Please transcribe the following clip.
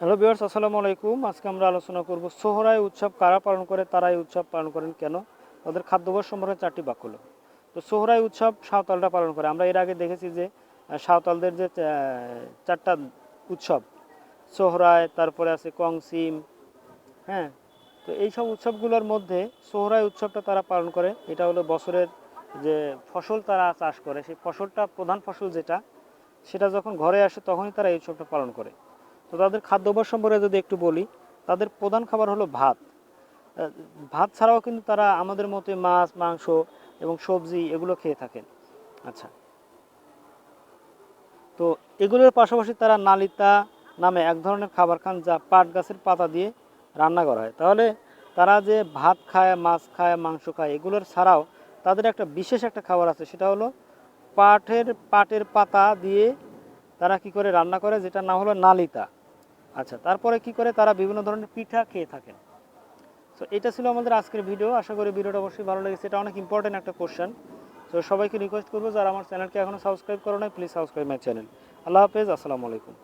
Hello বিয়ার্স আসসালামু আলাইকুম। আজকে আমরা আলোচনা করব সোহরাই উৎসব কারা পালন করে তারা এই উৎসব পালন করেন কেন? তাদের খাদ্যবর সম্পর্কে চারটি বাক্য তো সোহরাই উৎসব সাঁওতালরা পালন করে। আমরা এর আগে দেখেছি যে সাঁওতালদের যে চারটা উৎসব সোহরাই তারপরে আছে কংসিম হ্যাঁ? তো এই সব উৎসবগুলোর মধ্যে সোহরাই উৎসবটা তারা পালন করে। এটা হলো বছরের যে ফসল তারা চাষ করে, সেই ফসলটা প্রধান ফসল যেটা, সেটা যখন ঘরে আসে তখনই তারা এই উৎসবটা পালন করে। তো তাদের খাদ্যাভ্যাস সম্পর্কে যদি একটু বলি, তাদের প্রধান খাবার হলো ভাত। ভাত ছাড়াও কিন্তু তারা আমাদের মতে মাছ, মাংস এবং সবজি এগুলো খেয়ে থাকেন। আচ্ছা। তো এগুলোর পাশাপাশি তারা নালিতা নামে এক ধরনের খাবার খান যা পাট গাছের পাতা দিয়ে রান্না করা হয়। তাহলে তারা যে ভাত খায়, মাছ খায়, মাংস খায়, এগুলোর ছাড়াও তাদের একটা বিশেষ একটা খাবার আছে, সেটা হলো পাটের পাটের পাতা দিয়ে তারা কি করে রান্না করে যেটা নাম হলো নালিতা। আচ্ছা তারপরে কি করে তারা বিভিন্ন ধরনের পিঠা খেয়ে থাকেন? সো এটা ছিল আমাদের আজকের ভিডিও আশা করি ভিডিওটা অবশ্যই ভালো লেগেছে। এটা অনেক ইম্পর্টেন্ট একটা কোশ্চেন তো সবাইকে রিকোয়েস্ট করব, যারা আমার চ্যানেলকে এখনও সাবস্ক্রাইব করো নাই প্লিজ সাবস্ক্রাইব মাই চ্যানেল আল্লাহ হাফেজ, আসসালামু আলাইকুম।